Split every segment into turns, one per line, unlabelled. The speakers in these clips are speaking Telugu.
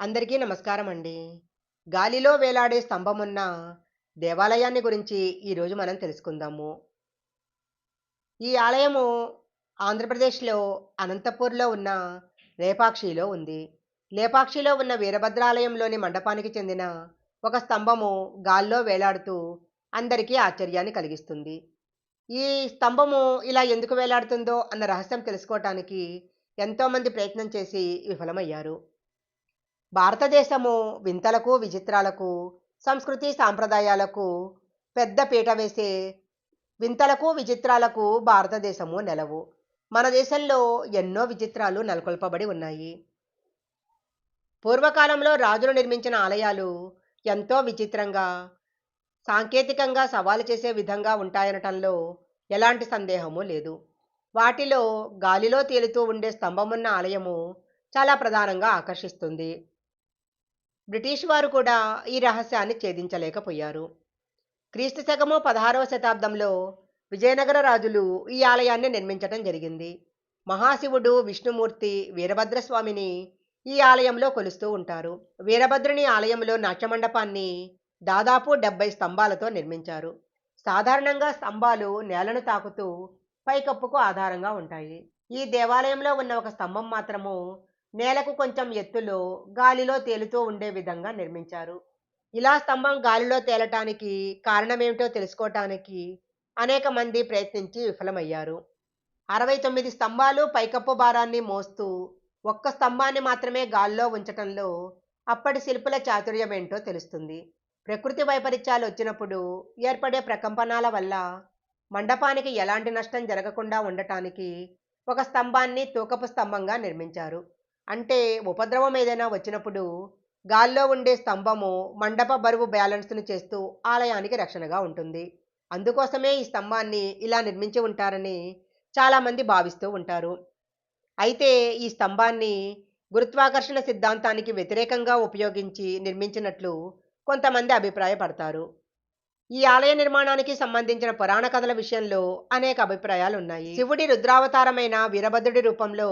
అందరికీ నమస్కారం అండి గాలిలో వేలాడే స్తంభమున్న దేవాలయాన్ని గురించి ఈరోజు మనం తెలుసుకుందాము. ఈ ఆలయము ఆంధ్రప్రదేశ్లో అనంతపూర్లో ఉన్న లేపాక్షిలో ఉంది. లేపాక్షిలో ఉన్న వీరభద్రాలయంలోని మండపానికి చెందిన ఒక స్తంభము గాల్లో వేలాడుతూ అందరికీ ఆశ్చర్యాన్ని కలిగిస్తుంది. ఈ స్తంభము ఇలా ఎందుకు వేలాడుతుందో అన్న రహస్యం తెలుసుకోవటానికి ఎంతోమంది ప్రయత్నం చేసి విఫలమయ్యారు. భారతదేశము వింతలకు విచిత్రాలకు సంస్కృతి సాంప్రదాయాలకు పెద్ద పీట వేసే వింతలకు విచిత్రాలకు భారతదేశము నెలవు. మన దేశంలో ఎన్నో విచిత్రాలు నెలకొల్పబడి ఉన్నాయి. పూర్వకాలంలో రాజులు నిర్మించిన ఆలయాలు ఎంతో విచిత్రంగా సాంకేతికంగా సవాలు చేసే విధంగా ఉంటాయనటంలో ఎలాంటి సందేహము లేదు. వాటిలో గాలిలో తేలుతూ ఉండే స్తంభమున్న ఆలయము చాలా ప్రధానంగా ఆకర్షిస్తుంది. బ్రిటిష్ వారు కూడా ఈ రహస్యాన్ని ఛేదించలేకపోయారు. క్రీస్తు శకము పదహారవ శతాబ్దంలో విజయనగర రాజులు ఈ ఆలయాన్ని నిర్మించడం జరిగింది. మహాశివుడు విష్ణుమూర్తి వీరభద్రస్వామిని ఈ ఆలయంలో కొలుస్తూ ఉంటారు. వీరభద్రుని ఆలయంలో నాట్యమండపాన్ని దాదాపు డెబ్బై స్తంభాలతో నిర్మించారు. సాధారణంగా స్తంభాలు నేలను తాకుతూ పైకప్పుకు ఆధారంగా ఉంటాయి. ఈ దేవాలయంలో ఉన్న ఒక స్తంభం మాత్రము నేలకు కొంచెం ఎత్తులో గాలిలో తేలుతూ ఉండే విధంగా నిర్మించారు. ఇలా స్తంభం గాలిలో తేలటానికి కారణమేమిటో తెలుసుకోవటానికి అనేక మంది ప్రయత్నించి విఫలమయ్యారు. అరవై తొమ్మిది స్తంభాలు పైకప్పు భారాన్ని మోస్తూ ఒక్క స్తంభాన్ని మాత్రమే గాల్లో ఉంచటంలో అప్పటి శిల్పుల చాతుర్యం ఏంటో తెలుస్తుంది. ప్రకృతి వైపరీత్యాలు వచ్చినప్పుడు ఏర్పడే ప్రకంపనాల వల్ల మండపానికి ఎలాంటి నష్టం జరగకుండా ఉండటానికి ఒక స్తంభాన్ని తూకపు స్తంభంగా నిర్మించారు. అంటే ఉపద్రవం ఏదైనా వచ్చినప్పుడు గాల్లో ఉండే స్తంభము మండప బరువు బ్యాలెన్స్ను చేస్తూ ఆలయానికి రక్షణగా ఉంటుంది. అందుకోసమే ఈ స్తంభాన్ని ఇలా నిర్మించి ఉంటారని చాలామంది భావిస్తూ ఉంటారు. అయితే ఈ స్తంభాన్ని గురుత్వాకర్షణ సిద్ధాంతానికి వ్యతిరేకంగా ఉపయోగించి నిర్మించినట్లు కొంతమంది అభిప్రాయపడతారు. ఈ ఆలయ నిర్మాణానికి సంబంధించిన పురాణ కథల విషయంలో అనేక అభిప్రాయాలు ఉన్నాయి శివుడి రుద్రావతారమైన వీరభద్రుడి రూపంలో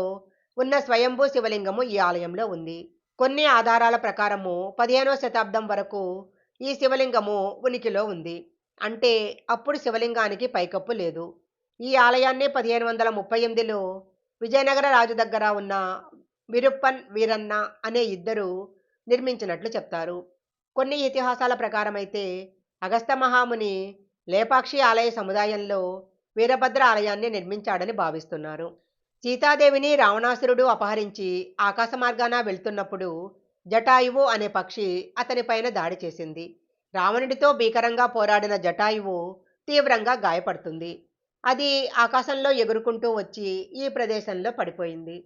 ఉన్న స్వయంభూ శివలింగము ఈ ఆలయంలో ఉంది. కొన్ని ఆధారాల ప్రకారము పదిహేనవ శతాబ్దం వరకు ఈ శివలింగము ఉనికిలో ఉంది. అంటే అప్పుడు శివలింగానికి పైకప్పు లేదు. ఈ ఆలయాన్ని పదిహేను వందల ముప్పై ఎనిమిదిలో విజయనగర రాజు దగ్గర ఉన్న విరుప్పన్ వీరన్న అనే ఇద్దరు నిర్మించినట్లు చెప్తారు. కొన్ని ఇతిహాసాల ప్రకారమైతే అగస్త మహాముని లేపాక్షి ఆలయ సముదాయంలో వీరభద్ర ఆలయాన్ని నిర్మించాడని భావిస్తున్నారు. సీతాదేవిని రావణాసురుడు అపహరించి ఆకాశ మార్గాన వెళ్తున్నప్పుడు జటాయువు అనే పక్షి అతనిపైన దాడి చేసింది. రావణుడితో భీకరంగా పోరాడిన జటాయువు తీవ్రంగా గాయపడుతుంది. అది ఆకాశంలో ఎగురుకుంటూ వచ్చి ఈ ప్రదేశంలో పడిపోయింది.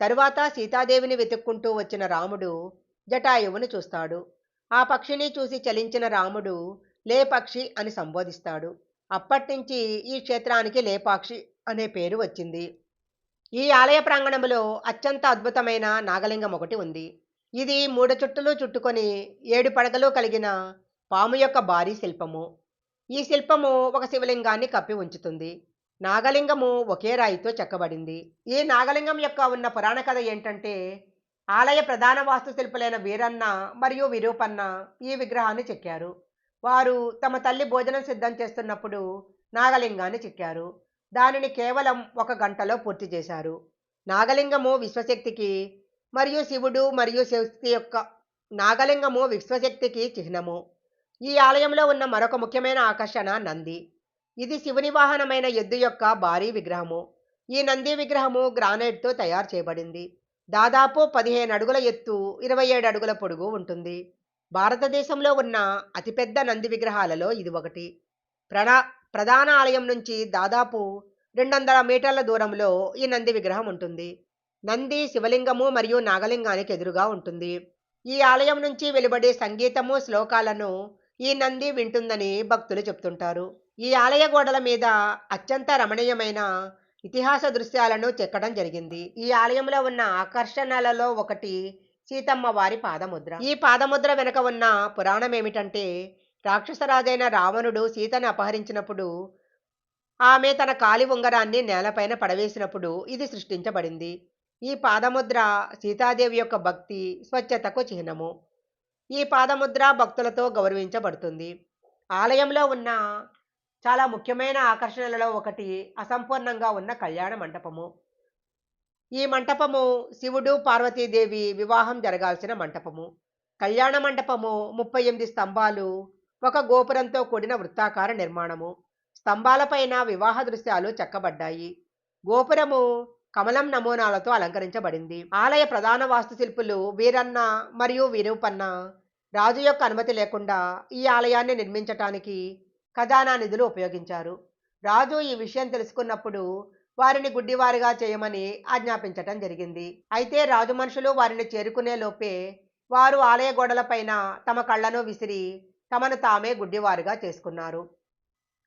తరువాత సీతాదేవిని వెతుక్కుంటూ వచ్చిన రాముడు జటాయువును చూస్తాడు. ఆ పక్షిని చూసి చలించిన రాముడు లేపక్షి అని సంబోధిస్తాడు. అప్పటినుంచి ఈ క్షేత్రానికి లేపాక్షి అనే పేరు వచ్చింది. ఈ ఆలయ ప్రాంగణంలో అత్యంత అద్భుతమైన నాగలింగం ఒకటి ఉంది. ఇది మూడు చుట్టలు చుట్టుకొని ఏడు పడగలు కలిగిన పాము యొక్క భారీ శిల్పము. ఈ శిల్పము ఒక శివలింగాన్ని కప్పి ఉంచుతుంది. నాగలింగము ఒకే రాయితో చెక్కబడింది. ఈ నాగలింగం యొక్క ఉన్న పురాణ కథ ఏంటంటే ఆలయ ప్రధాన వాస్తుశిల్పులైన వీరన్న మరియు విరూపన్న ఈ విగ్రహాన్ని చెక్కారు. వారు తమ తల్లి భోజనం సిద్ధం చేస్తున్నప్పుడు నాగలింగాన్ని చెక్కారు. దానిని కేవలం ఒక గంటలో పూర్తి చేశారు. నాగలింగము విశ్వశక్తికి మరియు శివుడు మరియు శక్తి యొక్క నాగలింగము విశ్వశక్తికి చిహ్నము. ఈ ఆలయంలో ఉన్న మరొక ముఖ్యమైన ఆకర్షణ నంది. ఇది శివుని వాహనమైన ఎద్దు యొక్క భారీ విగ్రహము. ఈ నంది విగ్రహము గ్రానైట్తో తయారు చేయబడింది. దాదాపు పదిహేను అడుగుల ఎత్తు ఇరవై ఏడు అడుగుల పొడుగు ఉంటుంది. భారతదేశంలో ఉన్న అతిపెద్ద నంది విగ్రహాలలో ఇది ఒకటి. ప్రణా ప్రధాన ఆలయం నుంచి దాదాపు రెండు వందల మీటర్ల దూరంలో ఈ నంది విగ్రహం ఉంటుంది. నంది శివలింగము మరియు నాగలింగానికి ఎదురుగా ఉంటుంది. ఈ ఆలయం నుంచి వెలువడే సంగీతము శ్లోకాలను ఈ నంది వింటుందని భక్తులు చెప్తుంటారు. ఈ ఆలయ గోడల మీద అత్యంత రమణీయమైన ఇతిహాస దృశ్యాలను చెక్కడం జరిగింది. ఈ ఆలయంలో ఉన్న ఆకర్షణలలో ఒకటి సీతమ్మ వారి పాదముద్ర. ఈ పాదముద్ర వెనుక ఉన్న పురాణం ఏమిటంటే రాక్షసరాజైన రావణుడు సీతను అపహరించినప్పుడు ఆమె తన కాలి ఉంగరాన్ని నేలపైన పడవేసినప్పుడు ఇది సృష్టించబడింది. ఈ పాదముద్ర సీతాదేవి యొక్క భక్తి స్వచ్ఛతకు చిహ్నము. ఈ పాదముద్ర భక్తులతో గౌరవించబడుతుంది. ఆలయంలో ఉన్న చాలా ముఖ్యమైన ఆకర్షణలలో ఒకటి అసంపూర్ణంగా ఉన్న కళ్యాణ మంటపము. ఈ మంటపము శివుడు పార్వతీదేవి వివాహం జరగాల్సిన మంటపము. కళ్యాణ మంటపము ముప్పై ఎనిమిది స్తంభాలు ఒక గోపురంతో కూడిన వృత్తాకార నిర్మాణము. స్తంభాలపైన వివాహ దృశ్యాలు చెక్కబడ్డాయి. గోపురము కమలం నమూనాలతో అలంకరించబడింది. ఆలయ ప్రధాన వాస్తుశిల్పులు వీరన్న మరియు విరూపన్న. రాజు యొక్క అనుమతి లేకుండా ఈ ఆలయాన్ని నిర్మించటానికి ఖజానా నిధులు ఉపయోగించారు. రాజు ఈ విషయం తెలుసుకున్నప్పుడు వారిని గుడ్డివారిగా చేయమని ఆజ్ఞాపించటం జరిగింది. అయితే రాజు మనుషులు వారిని చేరుకునే లోపే వారు ఆలయ గోడలపైన తమ కళ్ళను విసిరి తమను తామే గుడ్డివారుగా చేసుకున్నారు.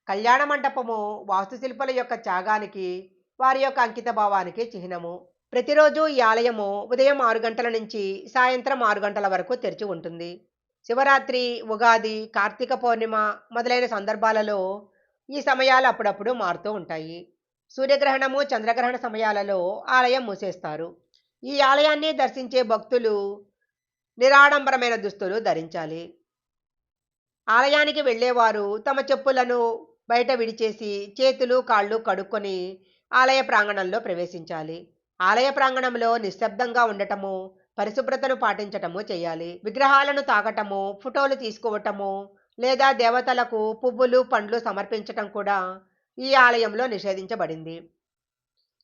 కళ్యాణ మంటపము వాస్తుశిల్పుల యొక్క త్యాగానికి వారి యొక్క అంకిత భావానికి చిహ్నము. ప్రతిరోజు ఈ ఆలయము ఉదయం ఆరు గంటల నుంచి సాయంత్రం ఆరు గంటల వరకు తెరిచి ఉంటుంది. శివరాత్రి ఉగాది కార్తీక పౌర్ణిమ మొదలైన సందర్భాలలో ఈ సమయాలు అప్పుడప్పుడు మారుతూ ఉంటాయి. సూర్యగ్రహణము చంద్రగ్రహణ సమయాలలో ఆలయం మూసేస్తారు. ఈ ఆలయాన్ని దర్శించే భక్తులు నిరాడంబరమైన దుస్తులు ధరించాలి. ఆలయానికి వెళ్ళేవారు. తమ చెప్పులను బయట విడిచేసి చేతులు కాళ్ళు కడుక్కొని ఆలయ ప్రాంగణంలో ప్రవేశించాలి. ఆలయ ప్రాంగణంలో నిశ్శబ్దంగా ఉండటము పరిశుభ్రతను పాటించటము చేయాలి. విగ్రహాలను తాకటము ఫోటోలు తీసుకోవటము లేదా దేవతలకు పువ్వులు పండ్లు సమర్పించటం కూడా ఈ ఆలయంలో నిషేధించబడింది.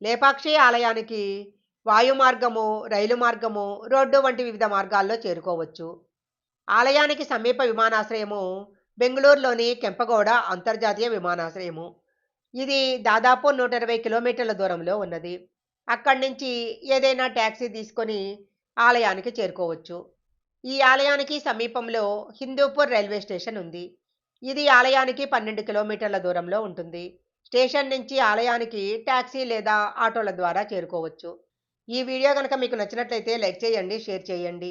లేపాక్షి ఆలయానికి వాయు మార్గము రైలు మార్గము రోడ్డు వంటి వివిధ మార్గాల్లో చేరుకోవచ్చు. ఆలయానికి సమీప విమానాశ్రయము బెంగళూరులోని కెంపగౌడ అంతర్జాతీయ విమానాశ్రయము. ఇది దాదాపు నూట ఇరవై కిలోమీటర్ల దూరంలో ఉన్నది. అక్కడి నుంచి ఏదైనా ట్యాక్సీ తీసుకొని ఆలయానికి చేరుకోవచ్చు. ఈ ఆలయానికి సమీపంలో హిందూపూర్ రైల్వే స్టేషన్ ఉంది. ఇది ఆలయానికి పన్నెండు కిలోమీటర్ల దూరంలో ఉంటుంది. స్టేషన్ నుంచి ఆలయానికి ట్యాక్సీ లేదా ఆటోల ద్వారా చేరుకోవచ్చు. ఈ వీడియో కనుక మీకు నచ్చినట్లయితే లైక్ చేయండి షేర్ చేయండి.